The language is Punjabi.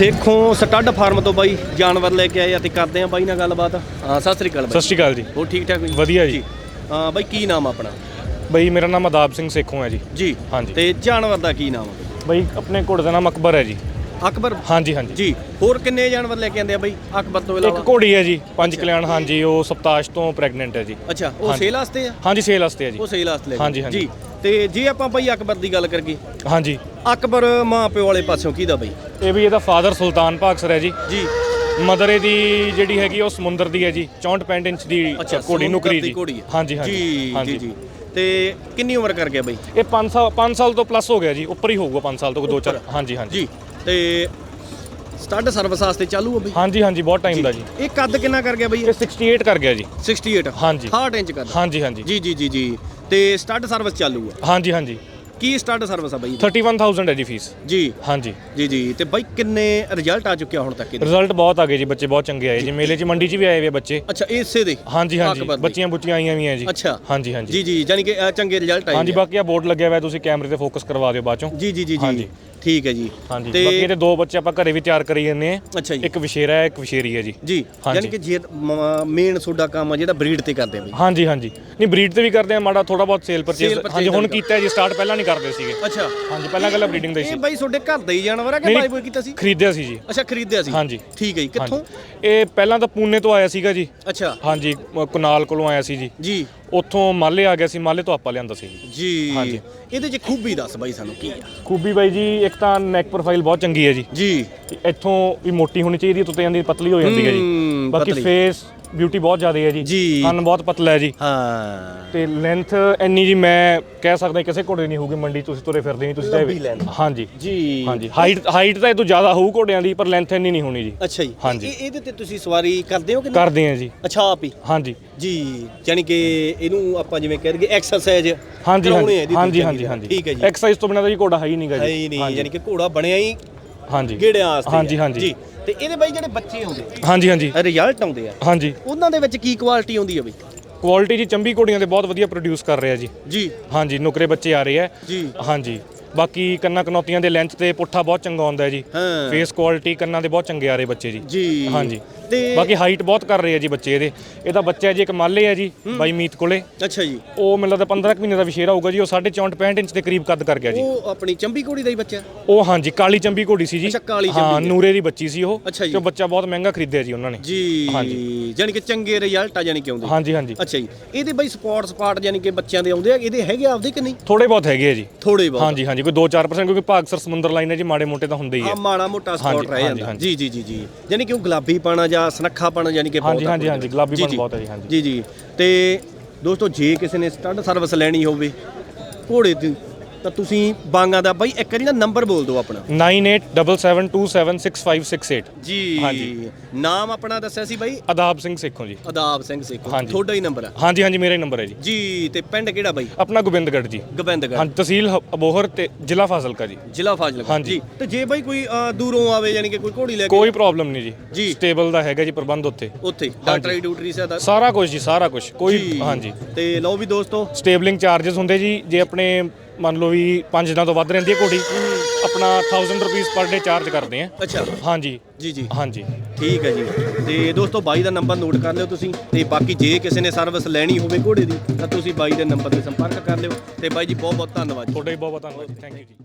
ਸੇਖੋਂ ਸਟੱਡ ਫਾਰਮ ਤੋਂ ਬਾਈ ਜਾਨਵਰ ਲੈ ਕੇ ਆਏ ਆ ਤੇ ਕਰਦੇ ਆ ਬਾਈ ਨਾਲ ਗੱਲਬਾਤ। ਹਾਂ ਸਤਿ ਸ੍ਰੀ ਅਕਾਲ ਸਤਿ ਬਾਈ ਸ਼੍ਰੀ ਅਕਾਲ ਜੀ। ਹੋਰ ਠੀਕ ਠਾਕ ਜੀ ਵਧੀਆ ਜੀ। ਹਾਂ ਬਾਈ ਕੀ ਨਾਮ ਆਪਣਾ? ਬਈ ਮੇਰਾ ਨਾਮ ਆਦਾਬ ਸਿੰਘ ਸੇਖੋਂ ਹੈ ਜੀ। ਜੀ। ਹਾਂਜੀ। ਤੇ ਜਾਨਵਰ ਦਾ ਕੀ ਨਾਮ ਆ? ਬਈ ਆਪਣੇ ਘੋੜੇ ਦਾ ਨਾਮ ਅਕਬਰ ਹੈ ਜੀ। ਅਕਬਰ? ਹਾਂਜੀ ਹਾਂਜੀ। ਜੀ। ਹੋਰ ਕਿੰਨੇ ਜਾਨਵਰ ਲੈ ਕੇ ਆਂਦੇ ਆ ਬਾਈ? ਅਕਬਰ ਤੋਂ ਇੱਕ ਇਲਾਵਾ ਘੋੜੀ ਹੈ ਜੀ ਪੰਜ ਕਲਿਆਣ। ਹਾਂਜੀ ਉਹ ਸਪਤਾਸ਼ ਤੋਂ ਪ੍ਰੈਗਨੈਂਟ ਹੈ ਜੀ। ਅੱਛਾ ਉਹ ਹਾਂਜੀ। ਸੇਲ ਵਾਸਤੇ ਆ? ਹਾਂਜੀ ਸੇਲ ਵਾਸਤੇ ਹੈ ਜੀ। ਉਹ ਸੇਲ ਵਾਸਤੇ ਲੈ ਕੇ ਹਾਂਜੀ, ਹਾਂਜੀ। ਜੀ। ਤੇ ਜੇ ਆਪਾਂ ਬਾਈ ਅਕਬਰ ਦੀ ਗੱਲ ਕਰੀਏ? ਹਾਂਜੀ। ਅਕਬਰ ਮਾਂ ਪਿਓ ਵਾਲੇ ਪਾਸਿਓਂ ਕਿਹਦਾ ਬਾਈ? ਇਹ ਵੀ ਇਹਦਾ ਫਾਦਰ ਸੁਲਤਾਨ ਭਾਗਸਰ ਹੈ ਜੀ। ਜੀ। ਮਦਰ ਇਹਦੀ ਜਿਹੜੀ ਹੈਗੀ ਉਹ ਸਮੁੰਦਰ ਦੀ ਹੈ ਜੀ 64 65 ਇੰਚ ਦੀ ਘੋੜੀ ਨੁਕਰੀ ਜੀ। ਹਾਂਜੀ ਹਾਂਜੀ ਜੀ। ਜੀ ਤੇ ਕਿੰਨੀ ਉਮਰ ਕਰ ਗਿਆ ਬਾਈ? ਇਹ 5 ਸਾਲ 5 ਸਾਲ ਤੋਂ ਪਲੱਸ ਹੋ ਗਿਆ ਜੀ ਉੱਪਰ ਹੀ ਹੋਊਗਾ 5 ਸਾਲ ਤੋਂ ਦੋ ਚਾਰ। ਹਾਂਜੀ ਹਾਂਜੀ। ਜੀ ਤੇ ਸਟੱਡ ਸਰਵਿਸ ਵਾਸਤੇ ਚਾਲੂ ਆ ਬਾਈ? ਹਾਂਜੀ ਹਾਂਜੀ ਬਹੁਤ ਟਾਈਮ ਦਾ ਜੀ। ਇਹ ਕੱਦ ਕਿੰਨਾ ਕਰ ਗਿਆ ਬਾਈ? ਇਹ 68 ਕਰ ਗਿਆ ਜੀ। 68 ਹਾਂਜੀ। 60 ਇੰਚ ਕਰ ਹਾਂਜੀ ਹਾਂਜੀ। ਜੀ ਜੀ ਜੀ ਜੀ। ਤੇ ਸਟੱਡ ਸਰਵਿਸ ਚਾਲੂ ਆ? ਹਾਂਜੀ ਹਾਂਜੀ। ਕੀ ਸਟੱਡ ਸਰਵਿਸ ਆ ਬਾਈ 31000 ਹੈ ਜੀ ਫੀਸ ਜੀ। ਹਾਂਜੀ। ਜੀ ਜੀ। ਤੇ ਬਾਈ ਕਿੰਨੇ ਰਿਜ਼ਲਟ ਆ ਚੁੱਕਿਆ ਹੁਣ ਤੱਕ ਇਹਦੇ? ਰਿਜ਼ਲਟ ਬਹੁਤ ਆ ਗਏ ਜੀ ਬੱਚੇ ਬਹੁਤ ਚੰਗੇ ਆਏ ਜੀ। ਮੇਲੇ 'ਚ ਮੰਡੀ 'ਚ ਵੀ ਆਏ ਵੇ ਬੱਚੇ। ਅੱਛਾ ਇਸੇ ਦੇ? ਹਾਂਜੀ ਹਾਂਜੀ। ਅਕਬਰ ਦੇ। ਬੱਚੀਆਂ ਬੁੱਚੀਆਂ ਆਈਆਂ ਵੀ ਆ ਜੀ। ਅੱਛਾ। ਹਾਂਜੀ ਹਾਂਜੀ। ਜੀ ਜੀ। ਯਾਨੀ ਕਿ ਅ, ਚੰਗੇ ਰਿਜ਼ਲਟ ਆਏ ਹਾਂਜੀ ਆ। ਬਾਕੀ ਆ ਬੋਰਡ ਲੱਗਿਆ ਹੋਇਆ ਤੁਸੀਂ ਕੈਮਰੇ ਤੇ ਫੋਕਸ ਕਰਵਾ ਦਿਓ ਬਾਅਦ ਚੋਂ। ਜੀ ਜੀ ਜੀ ਜੀ। ਹਾਂਜੀ। ਠੀਕ ਹੈ ਜੀ। ਹਾਂਜੀ ਤੇ ਬਾਕੀ ਇਹਦੇ ਦੋ ਬੱਚੇ ਆਪਾਂ ਘਰੇ ਵੀ ਤਿਆਰ ਕਰੀ ਜੰਨੇ ਆ ਅੱਛਾ ਜੀ। ਇੱਕ ਵਿਸ਼ੇਰਾ ਹੈ ਇੱਕ ਵਿਸ਼ੇਰੀ ਹੈ ਜੀ। ਜੀ ਹਾਂਜੀ। ਯਾਨੀ ਕਿ ਜੇ ਮੇਨ ਤੁਹਾਡਾ ਕੰਮ ਆ ਜਿਹੜਾ ਬਰੀਡ ਤੇ ਕਰਦੇ ਆ ਬਾਈ। ਹਾਂਜੀ ਹਾਂਜੀ। ਨਹੀਂ ਬਰੀਡ ਤੇ ਵੀ ਕਰਦੇ ਆ ਮਾੜਾ ਥੋੜਾ ਬਹੁਤ ਸੇਲ ਪਰਚੇਸ purchase ਹਾਂਜੀ ਹੁਣ ਦਾ ਵੀ ਕੀਤਾ ਹੈ ਜੀ ਸਟਾਰਟ ਪਹਿਲਾਂ ਨਹੀਂ ਕਰਦੇ ਸੀਗੇ। ਅੱਛਾ। ਹਾਂਜੀ ਪਹਿਲਾਂ ਗੱਲਾਂ ਬਰੀਡਿੰਗ ਦਾ ਹੀ ਇਹ ਸੀ। ਬਾਈ ਤੁਹਾਡੇ ਘਰ ਦਾ ਹੀ ਜਾਨਵਰ ਆ ਕਿ ਨਹੀਂ, ਬਾਈ ਬੋਏ ਕੀਤਾ ਸੀ? ਖਰੀਦਿਆ ਸੀ ਜੀ। ਅੱਛਾ ਖਰੀਦਿਆ ਸੀ। ਹਾਂਜੀ। ਠੀਕ ਹੈ ਜੀ ਕਿੱਥੋਂ? ਹਾਂਜੀ। ਇਹ ਪਹਿਲਾਂ ਤਾਂ ਪੂਨੇ ਤੋਂ ਆਇਆ ਸੀਗਾ ਜੀ। ਅੱਛਾ। ਹਾਂਜੀ ਮ- ਕੁਨਾਲ ਕੋਲੋਂ ਆਇਆ ਸੀ ਜੀ। ਜੀ। ਉੱਥੋਂ ਮਾਲੇ ਆ ਗਿਆ ਸੀ ਮਾਲੇ ਤੋਂ ਆਪਾਂ ਲਿਆਂਦਾ ਸੀ ਜੀ। ਹਾਂਜੀ। ਇਹਦੇ 'ਚ ਖੂਬੀ ਦੱਸ ਬਾਈ ਸਾਨੂੰ ਕੀ ਆ? ਖੂਬੀ ਬਾਈ ਜੀ ਇੱਕ ਤਾਂ ਨੈਕ ਪ੍ਰੋਫਾਈਲ ਬਹੁਤ ਚੰਗੀ ਹੈ ਜੀ। ਜੀ। ਇੱਥੋਂ ਵੀ ਮੋਟੀ ਹੋਣੀ ਚਾਹੀਦੀ ਹੈ ਤੁੱਤੇ ਜਾਂਦੀ ਪਤਲੀ ਹੋ ਜਾਂਦੀ ਹੈ ਜੀ। ਬਾਕੀ। ਫੇਸ ਬਿਊਟੀ ਬਹੁਤ ਜ਼ਿਆਦਾ ਹੈ ਜੀ। ਜੀ। ਕੰਨ ਬਹੁਤ ਪਤਲਾ ਹੈ ਜੀ। ਹਾਂ। ਤੇ ਲੈਂਥ ਇੰਨੀ ਜੀ ਮੈਂ ਕਹਿ ਸਕਦਾ ਕਿਸੇ ਘੋੜੇ ਦੀ ਨਹੀਂ ਹੋਊਗੀ ਮੰਡੀ 'ਚ ਤੁਸੀਂ ਤੁਰੇ ਫਿਰਦੇ ਨਹੀਂ ਤੁਸੀਂ ਲੰਬੀ length। ਹਾਂਜੀ। ਜੀ। ਹਾਂਜੀ। ਹਾਈਟ ਹਾਈਟ ਤਾਂ ਇਹ ਤੋਂ ਜ਼ਿਆਦਾ ਹੋਊ ਘੋੜਿਆਂ ਦੀ ਪਰ ਲੈਂਥ ਇੰਨੀ ਨਹੀਂ ਹੋਣੀ ਜੀ। ਅੱਛਾ ਜੀ। ਹਾਂਜੀ। ਇਹ- ਇਹਦੇ ਤੇ ਤੁਸੀਂ ਸਵਾਰੀ ਕਰਦੇ ਹੋ ਕਿ ਨਹੀਂ? ਕਰਦੇ ਆ ਜੀ। ਅੱਛਾ ਆਪ ਹੀ? ਹਾਂਜੀ। ਜੀ। ਯਾਨੀ ਕਿ ਇਹਨੂੰ ਆਪਾਂ ਜਿਵੇਂ ਕਹਿ ਦਈਏ ਐਕਸਰਸਾਈਜ਼ ਹਾਂਜੀ ਹਾਂਜੀ। ਹਾਂਜੀ ਹਾਂਜੀ। ਹਾਂਜੀ। ਠੀਕ ਹੈ ਜੀ। ਐਕਸਰਸਾਈਜ਼ ਤੋਂ ਬਿਨਾਂ ਤਾਂ ਜੀ ਘੋੜਾ ਹੈ ਹੀ ਨਹੀਂਗਾ ਹੈ ਜੀ। ਹੀ ਨਹੀਂ। ਯਾਨੀ ਕਿ ਘੋੜਾ ਬਣਿਆ ਹੀ ਹਾਂਜੀ। ਗੇੜਿਆਂ ਵਾਸਤੇ ਹਾਂਜੀ, ਹੈ। ਹਾਂਜੀ। ਜੀ। ਤੇ ਇਹਦੇ ਬਾਈ ਜਿਹੜੇ ਬੱਚੇ ਆਉਂਦੇ ਹਾਂਜੀ ਹਾਂਜੀ। ਰਿਜ਼ਲਟ ਆਉਂਦੇ ਆ ਹਾਂਜੀ। ਉਹਨਾਂ ਦੇ ਵਿੱਚ ਕੀ ਕੁਆਲਿਟੀ ਆਉਂਦੀ ਹੈ ਬਈ? ਕੁਆਲਿਟੀ ਜੀ ਚੰਬੀ ਘੋੜੀਆਂ ਦੇ ਬਹੁਤ ਵਧੀਆ ਪ੍ਰੋਡਿਊਸ ਕਰ ਰਿਹਾ ਜੀ। ਜੀ। ਹਾਂਜੀ ਨੁਕਰੇ ਬੱਚੇ ਆ ਰਹੇ ਆ। ਜੀ। ਹਾਂਜੀ। ਬਾਕੀ ਕੰਨਾਂ ਕਨੌਤੀਆਂ ਦੇ ਲੈਂਥ ਤੇ ਪੁੱਠਾ ਬਹੁਤ ਚੰਗਾ ਆਉਂਦਾ ਹੈ ਜੀ। ਹਾਂ। ਫੇਸ ਕੁਆਲਿਟੀ ਕੰਨਾਂ ਦੇ ਬਹੁਤ ਚੰਗੇ ਆ ਰਹੇ ਬੱਚੇ ਜੀ। ਜੀ। ਹਾਂਜੀ। ਤੇ ਬਾਕੀ ਹਾਈਟ ਬਹੁਤ ਕਰ ਰਹੇ ਆ ਜੀ ਬੱਚੇ ਇਹਦੇ। ਇਹਦਾ ਬੱਚਾ ਜੀ ਇੱਕ ਮਾਲੇ ਹੈ ਜੀ ਬਾਈ ਮੀਤ ਕੋਲੇ। ਅੱਛਾ ਜੀ। ਉਹ ਮੈਨੂੰ ਲੱਗਦਾ 15 ਕੁ ਮਹੀਨੇ ਦਾ ਵਿਸ਼ੇਰਾ ਹੋਊਗਾ ਜੀ ਉਹ 64 65 ਇੰਚ ਦੇ ਕਰੀਬ ਕੱਦ ਕਰ ਗਿਆ ਜੀ। ਉਹ ਆਪਣੀ ਚੰਬੀ ਘੋੜੀ ਦਾ ਹੀ ਬੱਚਾ? ਉਹ ਹਾਂਜੀ ਕਾਲੀ ਚੰਬੀ ਘੋੜੀ ਸੀ ਜੀ। ਅੱਛਾ, ਕਾਲੀ ਹਾਂ ਚੰਬੀ ਦੀ। ਨੂਰੇ ਦੀ ਬੱਚੀ ਸੀ ਉਹ। ਅੱਛਾ ਜੀ। ਤੇ ਉਹ ਬੱਚਾ ਬਹੁਤ ਮਹਿੰਗਾ ਖਰੀਦਿਆ ਜੀ ਉਹਨਾਂ ਨੇ। ਜੀ ਹਾਂਜੀ। ਯਾਨੀ ਕਿ ਚੰਗੇ ਰਿਜ਼ਲਟ ਆ ਯਾਨੀ ਕਿ ਆਉਂਦੇ। ਹਾਂਜੀ ਹਾਂਜੀ। ਅੱਛਾ ਜੀ। ਇਹਦੇ ਬਾਈ ਸਪੋਰਟਸ ਪਾਰਟ ਯਾਨੀ ਕਿ ਬੱਚਿਆਂ ਦੇ ਆਉਂਦੇ ਆ। ਇਹਦੇ ਹੈਗੇ ਆਪਦੇ ਕਿ ਨਹੀਂ? ਥੋੜੇ ਬਹੁਤ ਹੈਗੇ ਆ ਜੀ। ਥੋੜੇ ਬਹੁਤ। ਹਾਂਜੀ ਹਾਂਜੀ। ਕੋਈ 2-4% ਕਿਉਂਕਿ ਭਾਗਸਰ ਸਮੁੰਦਰ ਲਾਈਨ ਹੈ ਜੀ ਮਾੜੇ ਮੋਟੇ ਤਾਂ ਹੁੰਦੇ ਹੀ ਆ ਮਾੜਾ ਮੋਟਾ ਸਪੋਰਟ ਹਾਂਜੀ, ਰਹਿ ਹਾਂਜੀ, ਜਾਂਦਾ ਹਾਂਜੀ। ਜੀ ਜੀ ਜੀ ਜੀ ਯਾਨੀ ਕਿ ਉਹ ਗੁਲਾਬੀ ਪਾਣਾ ਜਾਂ ਸਨੱਖਾ ਪਾਣਾ ਯਾਨੀ ਕਿ ਬਹੁਤ ਹਾਂਜੀ, ਹਾਂਜੀ, ਹਾਂਜੀ। ਗੁਲਾਬੀ ਪਣ। ਬਹੁਤ ਹੈ ਜੀ, ਹਾਂਜੀ। ਜੀ ਜੀ ਤੇ ਦੋਸਤੋ ਜੇ ਕਿਸੇ ਨੇ ਸਟੱਡ ਸਰਵਿਸ ਲੈਣੀ ਹੋਵੇ ਘੋੜੇ ਦੀ ਤਾਂ ਤੁਸੀਂ ਬਾਂਗਾ ਦਾ ਬਾਈ ਇੱਕ ਵਾਰੀ ਨਾ ਨੰਬਰ ਬੋਲ ਦਿਓ ਆਪਣਾ। 9877276568 ਜੀ ਹਾਂਜੀ। ਨਾਮ ਆਪਣਾ ਦੱਸਿਆ ਸੀ ਬਾਈ? ਆਦਾਬ ਸਿੰਘ ਸੇਖੋਂ ਜੀ। ਅਦਾਬ ਸਿੰਘ ਸੇਖੋ। ਹਾਂਜੀ। ਤੁਹਾਡਾ ਹੀ ਨੰਬਰ ਹੈ ਹਾਂਜੀ ਹਾਂਜੀ ਮੇਰਾ ਹੀ ਨੰਬਰ ਹੈ ਜੀ। ਜੀ ਤੇ ਪਿੰਡ ਕਿਹੜਾ ਬਾਈ? ਆਪਣਾ ਗੋਬਿੰਦਗੜ੍ਹ ਜੀ। ਗੋਬਿੰਦਗੜ੍ਹ। ਹਾਂਜੀ ਤਹਿਸੀਲ ਹ- ਅਬੋਹਰ ਤੇ ਜ਼ਿਲ੍ਹਾ ਫਾਜ਼ਿਲਕਾ ਜੀ। ਜ਼ਿਲ੍ਹਾ ਫਾਜ਼ਿਲਕਾ। ਹਾਂਜੀ। ਤੇ ਜੇ ਬਾਈ ਕੋਈ ਅ, ਦੂਰੋਂ ਆਵੇ ਯਾਨੀ ਕਿ ਕੋਈ ਘੋੜੀ ਲੈ ਕੇ ਕੋਈ ਪ੍ਰੋਬਲਮ ਨਹੀਂ ਜੀ। ਜੀ। ਸਟੇਬਲ ਦਾ ਹੈਗਾ ਜੀ ਪ੍ਰਬੰਧ ਉੱਥੇ। ਉੱਥੇ। ਡਾਕਟਰੀ ਡਿਊਟਰੀ ਸਦਾ ਸਾਰਾ ਕੁਝ ਜੀ ਸਾਰਾ ਕੁਝ ਕੋਈ ਹਾਂਜੀ। ਤੇ ਲਓ ਵੀ ਦੋਸਤੋ। ਸਟੇਬਲਿੰਗ ਚਾਰजेस ਹੁੰਦੇ ਜੀ। ਜੇ ਆਪਣੇ ਮੰਨ ਲਓ ਵੀ 5 ਦਿਨਾਂ ਤੋਂ ਵੱਧ ਰਹਿੰਦੀ ਹੈ ਘੋੜੀ ਆਪਣਾ 1000 ਰੁਪਏ ਪਰ ਡੇ ਚਾਰਜ ਕਰਦੇ ਆ। ਅੱਛਾ। ਹਾਂਜੀ। ਜੀ ਜੀ। ਹਾਂਜੀ। ਠੀਕ ਹੈ ਜੀ। ਤੇ ਦੋਸਤੋ ਬਾਈ ਦਾ ਨੰਬਰ ਨੋਟ ਕਰ ਲਿਓ ਤੁਸੀਂ ਤੇ ਬਾਕੀ ਜੇ ਕਿਸੇ ਨੇ ਸਰਵਿਸ ਲੈਣੀ ਹੋਵੇ ਘੋੜੇ ਦੀ ਤਾਂ ਤੁਸੀਂ ਬਾਈ ਦੇ ਨੰਬਰ ਤੇ ਸੰਪਰਕ ਕਰ ਲਿਓ। ਤੇ ਬਾਈ ਜੀ ਬਹੁਤ ਬਹੁਤ ਧੰਨਵਾਦ ਜੀ। ਤੁਹਾਡਾ ਹੀ ਬਹੁਤ ਬਹੁਤ ਧੰਨਵਾਦ ਥੈਂਕ ਯੂ ਜੀ।